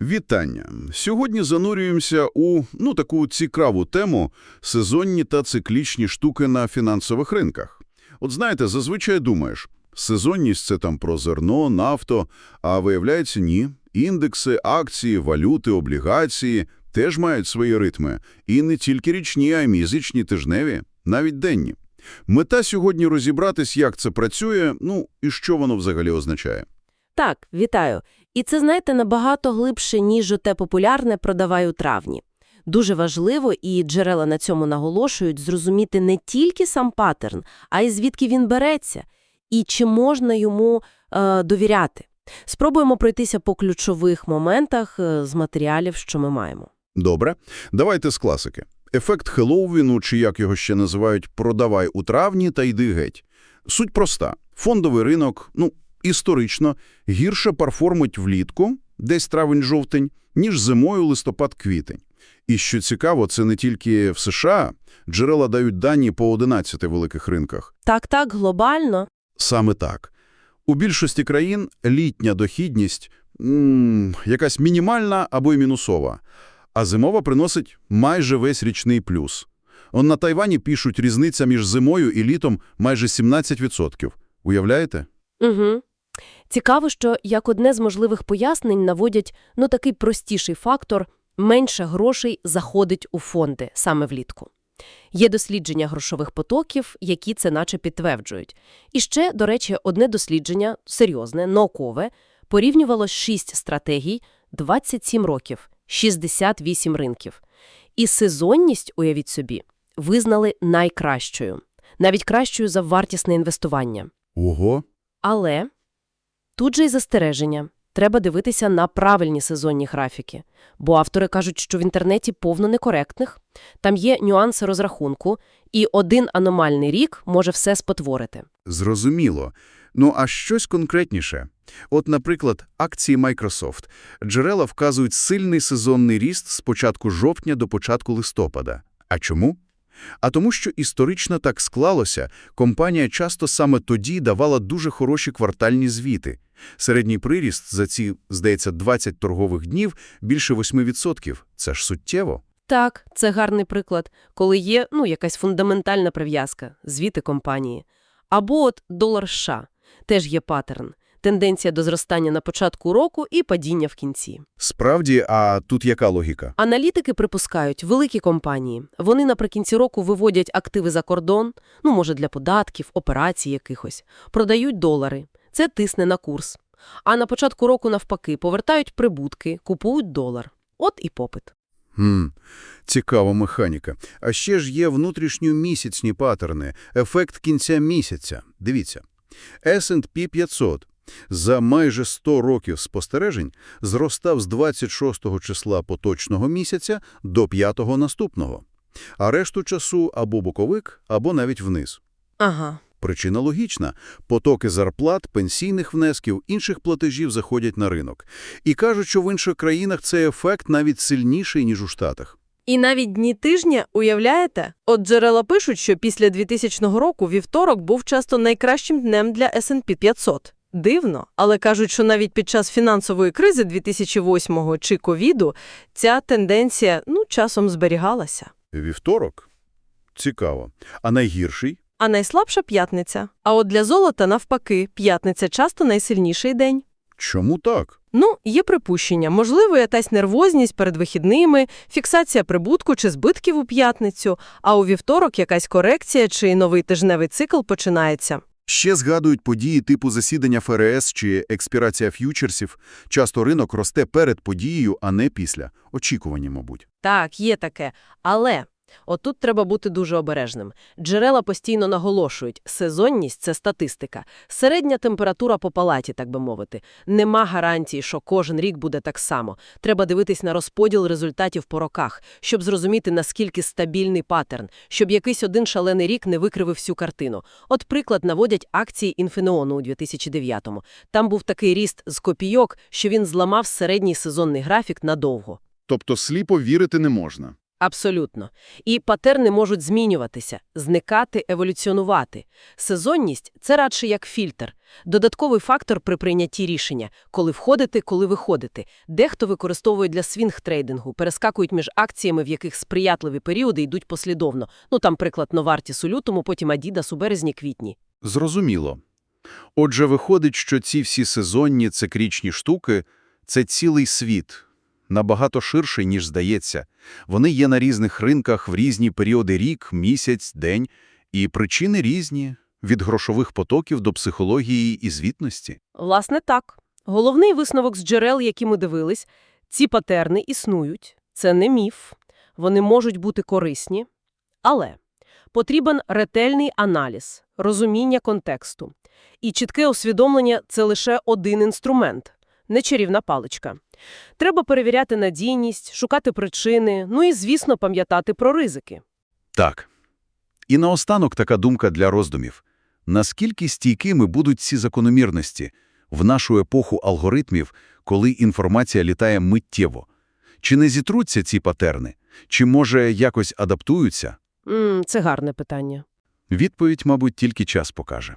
Вітання! Сьогодні занурюємося у ну таку цікаву тему сезонні та циклічні штуки на фінансових ринках. От знаєте, зазвичай думаєш, сезонність – це там про зерно, нафто, а виявляється ні. Індекси, акції, валюти, облігації теж мають свої ритми. І не тільки річні, а й місячні, тижневі, навіть денні. Мета сьогодні розібратись, як це працює, ну і що воно взагалі означає. Так, вітаю. І це, знаєте, набагато глибше, ніж оте популярне «продавай у травні». Дуже важливо, і джерела на цьому наголошують, зрозуміти не тільки сам паттерн, а й звідки він береться, і чи можна йому е, довіряти. Спробуємо пройтися по ключових моментах е, з матеріалів, що ми маємо. Добре. Давайте з класики. Ефект Хеллоуіну, чи як його ще називають, продавай у травні та йди геть. Суть проста. Фондовий ринок, ну, історично, гірше перформить влітку, десь травень-жовтень, ніж зимою листопад-квітень. І що цікаво, це не тільки в США. Джерела дають дані по 11 великих ринках. Так-так, глобально. Саме так. У більшості країн літня дохідність м, якась мінімальна або й мінусова, а зимова приносить майже весь річний плюс. Он на Тайвані пишуть різниця між зимою і літом майже 17%. Уявляєте? Угу. Цікаво, що як одне з можливих пояснень наводять ну такий простіший фактор – менше грошей заходить у фонди саме влітку. Є дослідження грошових потоків, які це наче підтверджують. І ще, до речі, одне дослідження, серйозне, наукове, порівнювало 6 стратегій, 27 років, 68 ринків. І сезонність, уявіть собі, визнали найкращою. Навіть кращою за вартісне інвестування. Ого! Але тут же й застереження. Треба дивитися на правильні сезонні графіки. Бо автори кажуть, що в інтернеті повно некоректних. Там є нюанси розрахунку, і один аномальний рік може все спотворити. Зрозуміло. Ну а щось конкретніше. От, наприклад, акції Microsoft. Джерела вказують сильний сезонний ріст з початку жовтня до початку листопада. А чому? А тому, що історично так склалося, компанія часто саме тоді давала дуже хороші квартальні звіти. Середній приріст за ці, здається, 20 торгових днів більше 8%. Це ж суттєво. Так, це гарний приклад, коли є ну, якась фундаментальна прив'язка, звіти компанії. Або от долар США. Теж є паттерн. Тенденція до зростання на початку року і падіння в кінці. Справді, а тут яка логіка? Аналітики припускають, великі компанії, вони наприкінці року виводять активи за кордон, ну, може, для податків, операцій якихось, продають долари. Це тисне на курс. А на початку року, навпаки, повертають прибутки, купують долар. От і попит. Хм, цікава механіка. А ще ж є внутрішньомісячні паттерни, ефект кінця місяця. Дивіться. S&P 500 за майже 100 років спостережень зростав з 26 числа поточного місяця до 5 наступного. А решту часу або боковик, або навіть вниз. Ага. Причина логічна. Потоки зарплат, пенсійних внесків, інших платежів заходять на ринок. І кажуть, що в інших країнах цей ефект навіть сильніший, ніж у Штатах. І навіть дні тижня, уявляєте? От джерела пишуть, що після 2000 року вівторок був часто найкращим днем для S&P 500. Дивно, але кажуть, що навіть під час фінансової кризи 2008-го чи ковіду ця тенденція, ну, часом зберігалася. Вівторок? Цікаво. А найгірший? А найслабша – п'ятниця. А от для золота, навпаки, п'ятниця часто найсильніший день. Чому так? Ну, є припущення. Можливо, якась нервозність перед вихідними, фіксація прибутку чи збитків у п'ятницю, а у вівторок якась корекція чи новий тижневий цикл починається. Ще згадують події типу засідання ФРС чи експірація ф'ючерсів. Часто ринок росте перед подією, а не після. Очікування, мабуть. Так, є таке. Але отут треба бути дуже обережним. Джерела постійно наголошують, сезонність – це статистика. Середня температура по палаті, так би мовити. Нема гарантії, що кожен рік буде так само. Треба дивитись на розподіл результатів по роках, щоб зрозуміти, наскільки стабільний паттерн, щоб якийсь один шалений рік не викривив всю картину. От приклад наводять акції Інфінеону у 2009-му. Там був такий ріст з копійок, що він зламав середній сезонний графік надовго. Тобто сліпо вірити не можна. Абсолютно. І патерни можуть змінюватися, зникати, еволюціонувати. Сезонність – це радше як фільтр, додатковий фактор при прийнятті рішення, коли входити, коли виходити. Дехто використовує для свінг-трейдингу, перескакують між акціями, в яких сприятливі періоди йдуть послідовно. Ну, там, приклад, Новартіс у лютому, потім Адідас у березні-квітні. Зрозуміло. Отже, виходить, що ці всі сезонні циклічні штуки – це цілий світ, набагато ширший, ніж здається. Вони є на різних ринках в різні періоди рік, місяць, день, і причини різні – від грошових потоків до психології і звітності. Власне, так. Головний висновок з джерел, які ми дивились – ці патерни існують. Це не міф. Вони можуть бути корисні. Але потрібен ретельний аналіз, розуміння контексту. І чітке усвідомлення – це лише один інструмент, не чарівна паличка. Треба перевіряти надійність, шукати причини, ну і, звісно, пам'ятати про ризики. Так. І наостанок така думка для роздумів. Наскільки стійкими будуть ці закономірності в нашу епоху алгоритмів, коли інформація літає миттєво? Чи не зітруться ці патерни? Чи, може, якось адаптуються? М, це гарне питання. Відповідь, мабуть, тільки час покаже.